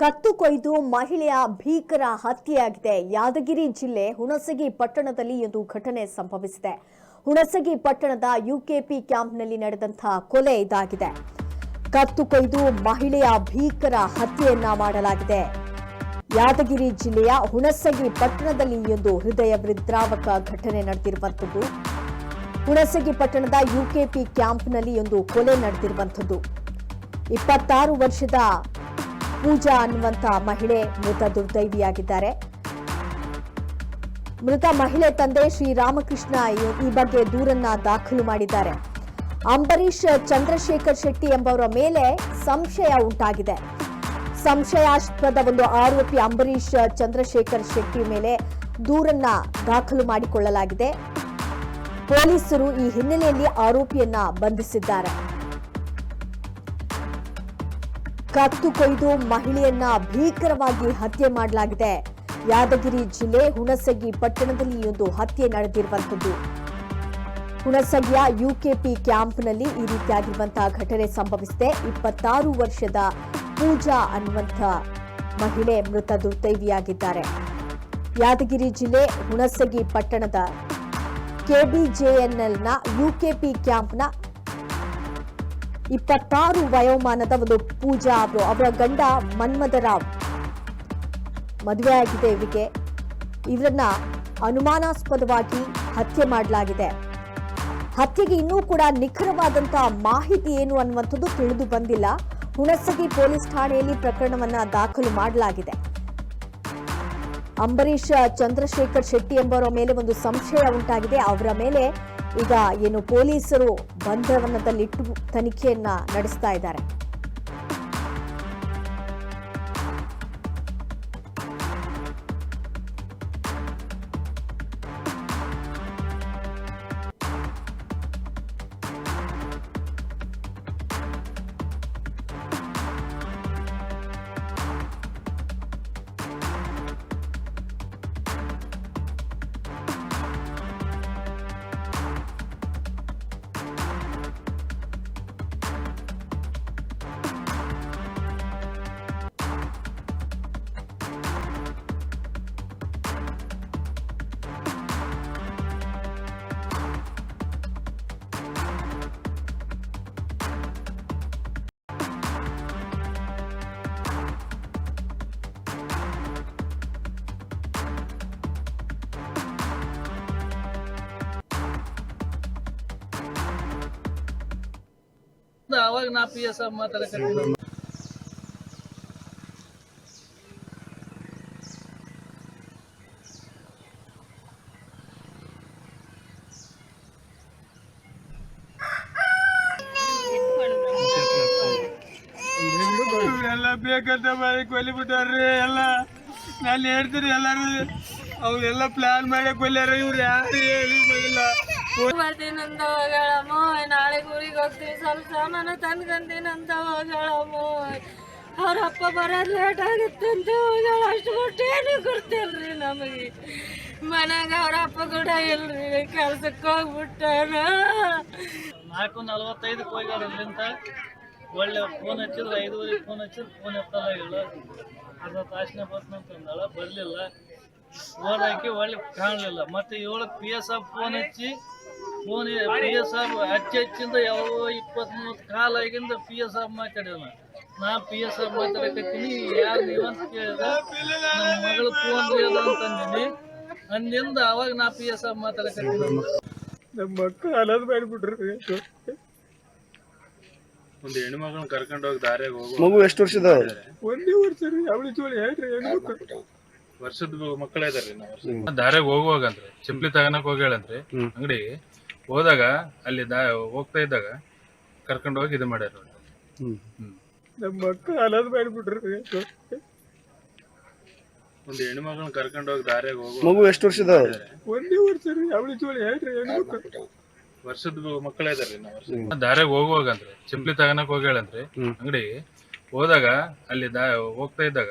ಕತ್ತು ಕೊಯ್ದು ಮಹಿಳೆಯ ಭೀಕರ ಹತ್ಯೆಯಾಗಿದೆ. ಯಾದಗಿರಿ ಜಿಲ್ಲೆ ಹುಣಸಗಿ ಪಟ್ಟಣದಲ್ಲಿ ಒಂದು ಘಟನೆ ಸಂಭವಿಸಿದೆ. ಹುಣಸಗಿ ಪಟ್ಟಣದ ಯುಕೆಪಿ ಕ್ಯಾಂಪ್ನಲ್ಲಿ ನಡೆದಂತಹ ಕೊಲೆ ಇದಾಗಿದೆ. ಕತ್ತು ಕೊಯ್ದು ಮಹಿಳೆಯ ಭೀಕರ ಹತ್ಯೆಯನ್ನ ಮಾಡಲಾಗಿದೆ. ಯಾದಗಿರಿ ಜಿಲ್ಲೆಯ ಹುಣಸಗಿ ಪಟ್ಟಣದಲ್ಲಿ ಒಂದು ಹೃದಯ ವೃದ್ರಾವಕ ಘಟನೆ ನಡೆದಿರುವಂಥದ್ದು. ಹುಣಸಗಿ ಪಟ್ಟಣದ ಯುಕೆಪಿ ಕ್ಯಾಂಪ್ನಲ್ಲಿ ಒಂದು ಕೊಲೆ ನಡೆದಿರುವಂಥದ್ದು. ಇಪ್ಪತ್ತಾರು ವರ್ಷದ ಪೂಜಾ ಅನ್ನುವಂತ ಮಹಿಳೆ ಮೃತ ದುರ್ದೈವಿಯಾಗಿದ್ದಾರೆ. ಮೃತ ಮಹಿಳೆ ತಂದೆ ಶ್ರೀರಾಮಕೃಷ್ಣ ಈ- ಬಗ್ಗೆ ದೂರನ್ನ ದಾಖಲು ಮಾಡಿದ್ದಾರೆ. ಅಂಬರೀಶ್ ಚಂದ್ರಶೇಖರ್ ಶೆಟ್ಟಿ ಎಂಬವರ ಮೇಲೆ ಸಂಶಯ ಉಂಟಾಗಿದೆ. ಸಂಶಯಾಸ್ಪದ ಒಂದು ಆರೋಪಿ ಅಂಬರೀಶ್ ಚಂದ್ರಶೇಖರ್ ಶೆಟ್ಟಿ ಮೇಲೆ ದೂರನ್ನ ದಾಖಲು ಮಾಡಿಕೊಳ್ಳಲಾಗಿದೆ. ಪೊಲೀಸರು ಈ ಹಿನ್ನೆಲೆಯಲ್ಲಿ ಆರೋಪಿಯನ್ನ ಬಂಧಿಸಿದ್ದಾರೆ. ಕತ್ತು ಕೊಯ್ದು ಮಹಿಳೆಯನ್ನ ಭೀಕರವಾಗಿ ಹತ್ಯೆ ಮಾಡಲಾಗಿದೆ. ಯಾದಗಿರಿ ಜಿಲ್ಲೆ ಹುಣಸಗಿ ಪಟ್ಟಣದಲ್ಲಿ ಒಂದು ಹತ್ಯೆ ನಡೆದಿರುವಂತದ್ದು ಹುಣಸಗಿಯ ಯುಕೆಪಿ ಕ್ಯಾಂಪ್ನಲ್ಲಿ ಈ ರೀತಿಯಾಗಿರುವಂತಹ ಘಟನೆ ಸಂಭವಿಸಿದೆ. ಇಪ್ಪತ್ತಾರು ವರ್ಷದ ಪೂಜಾ ಅನ್ನುವಂಥ ಮಹಿಳೆ ಮೃತ ದುರ್ದೈವಿಯಾಗಿದ್ದಾರೆ. ಯಾದಗಿರಿ ಜಿಲ್ಲೆ ಹುಣಸಗಿ ಪಟ್ಟಣದ ಕೆಬಿಜೆಎನ್ಎಲ್ನ ಯುಕೆಪಿ ಕ್ಯಾಂಪ್ನ ಇಪ್ಪತ್ತಾರು ವಯೋಮಾನದ ಒಂದು ಪೂಜಾ ಅವರು, ಅವರ ಗಂಡ ಮನ್ಮಧರಾವ್ ಮದುವೆ ಆಗಿದೆ ಇವರಿಗೆ. ಇವರನ್ನ ಅನುಮಾನಾಸ್ಪದವಾಗಿ ಹತ್ಯೆ ಮಾಡಲಾಗಿದೆ. ಹತ್ಯೆಗೆ ಇನ್ನೂ ಕೂಡ ನಿಖರವಾದಂತಹ ಮಾಹಿತಿ ಏನು ಅನ್ನುವಂಥದ್ದು ತಿಳಿದು ಬಂದಿಲ್ಲ. ಹುಣಸಗಿ ಪೊಲೀಸ್ ಠಾಣೆಯಲ್ಲಿ ಪ್ರಕರಣವನ್ನ ದಾಖಲು ಮಾಡಲಾಗಿದೆ. ಅಂಬರೀಶ್ ಚಂದ್ರಶೇಖರ್ ಶೆಟ್ಟಿ ಎಂಬವರ ಮೇಲೆ ಒಂದು ಸಂಶಯ ಉಂಟಾಗಿದೆ. ಅವರ ಮೇಲೆ ಈಗ ಏನು ಪೊಲೀಸರು ಬಂಧನದಲ್ಲಿಟ್ಟು ತನಿಖೆಯನ್ನ ನಡೆಸ್ತಾ ಇದ್ದಾರೆ. ಅವಾಗ ನಾ ಪಿ ಎಸ್ ಮಾತಾಡಕ್ಕೆ ಎಲ್ಲ ಬೇಕಂತ ಮಾಡಿ ಕೊಲ್ಲಿಬಿಟ್ಟಾರ್ರಿ ಎಲ್ಲ. ನಾನು ಹೇಳ್ತೀನಿ ಎಲ್ಲರೂ, ಅವ್ರೆಲ್ಲ ಪ್ಲಾನ್ ಮಾಡಿ ಕೊಲ್ಯಾರ, ಇವ್ರು ಯಾರು ಹೇಳಿ ಬರ್ತೀನಂತ ಹೋಗಳಮ್ಮ ನಾಳೆ ಊರಿಗೆ ಹೋಗ್ತೀನಿ, ಸ್ವಲ್ಪ ಸಾಮಾನು ತಂದ್ಕಂತೀನಂತ ಹೋಗಳಮ್ಮ ಅವ್ರ ಅಪ್ಪ ಬರೋದು ಲೇಟ್ ಆಗುತ್ತೆ ಅಂತ ಹೋಗಳ ಅಷ್ಟು ಕೊಟ್ಟು ಏನು ಕೊಡ್ತಿಲ್ರಿ ನಮಗೆ. ಮನ್ಯಾಗ ಅವ್ರ ಅಪ್ಪ ಕೂಡ ಇಲ್ರಿ, ಕೆಲ್ಸಕ್ಕೆ ಹೋಗ್ಬಿಟ್ಟಾನ. ನಾಲ್ಕು ನಲ್ವತ್ತೈದಕ್ಕೆ ಹೋಗ್ಯಾರ ಒಳ್ಳೆ ಫೋನ್ ಹಚ್ಚಿದ್ರೆ, ಐದುವರೆಗೆ ಫೋನ್ ಹಚ್ಚಿದ್ರೆ ಫೋನ್ ಎತ್ತಲ್ಲ ಹೇಳು ಅರ್ಧ ತಾಸಿನ ಬರ್ತಂತಂದಾಳ ಬರಲಿಲ್ಲ. ಹಾಕಿ ಒಳ್ಳೆ ಕಾಣಲಿಲ್ಲ. ಮತ್ತೆ ಏಳಕ್ಕೆ ಪಿ ಎಸ್ ಎಫ್ ಫೋನ್ ಹಚ್ಚಿ ಫೋನ್ ಪಿ ಎಸ್ ಆರ್ ಹೆಚ್ಚು ಹಚ್ಚಿಂದ ಯಾವ ಇಪ್ಪತ್ತ್ ಮೂವತ್ತು ಕಾಲ ಆಗಿಂದ ಪಿ ಎಸ್ ಆರ್ ಮಾತಾಡ್ಯಾನ ನಾ ಪಿ ಎಸ್ ಆರ್ ಮಾತಾಡಕತ್ತೀನಿ ಯಾರು ನೀವಂತ ಕೇಳಿದ ನಮ್ಮ ಮಗಳು ಫೋನ್ ಅದ ಅಂತಂದಿನಿ ಅಂದಿಂದ ಅವಾಗ ನಾ ಪಿ ಎಸ್ ಆರ್ ಮಾತಾಡಕತ್ತೀನಿ ನಮ್ಮ ಮಕ್ಕಳು ಅಲದ್ ಮಾಡಿಬಿಟ್ರಿ ಒಂದು ಹೆಣ್ಮಗಳನ್ನ ಕರ್ಕೊಂಡು ಹೋಗಿ ದಾರೆ ಹೋಗು ಮಗು ಎಷ್ಟು ವರ್ಷದ ಒಂದೇ ವರ್ಷ ರೀ ಅವಳಿ ಚೋಳಿ ಹೇಳ್ರಿ ಹೆಣ್ಮಕ್ಳು ವರ್ಷದ ಮಕ್ಕಳ ಇದಾರೆ ದಾರ್ಯಾಗ ಹೋಗುವಾಗ ಅಂದ್ರೆ ಚಪ್ಪಲಿ ತಗೋಣಕ್ ಹೋಗ್ಯಾಳಂತ್ರಿ ಅಂಗಡಿಗೆ ಹೋದಾಗ ಅಲ್ಲಿ ದಾ ಹೋಗ್ತಾ ಇದ್ದಾಗ ಕರ್ಕೊಂಡು ಹೋಗಿ ಇದು ಮಾಡ್ಯಾರ. ನಮ್ಮ ಮಕ್ಕಳು ಅಲದ್ ಒಂದ್ ಒಂದು ಹೆಣ್ಮಗಳನ್ನ ಕರ್ಕೊಂಡು ಹೋಗಿ ದಾರ್ಯಾಗ ಹೋಗು ಮಗು ಎಷ್ಟು ವರ್ಷದ? ಒಂದೇ ವರ್ಷ ರೀ ಅವಳಿ ಚೋಳಿ ಹೇಳ್ರಿ ಹೆಣ್ಮಕ್ಳು. ವರ್ಷದ ಮಕ್ಕಳೇ ಇದಾರೆ ನಾವು ದಾರ್ಯಾಗ ಹೋಗುವಾಗ ಅಂದ್ರೆ ತಗನಕ್ ತಗೋಣಕ್ ಹೋಗ್ಯಾಳಂತ್ರಿ ಅಂಗಡಿ ಹೋದಾಗ ಅಲ್ಲಿ ದಾ ಹೋಗ್ತಾ ಇದ್ದಾಗ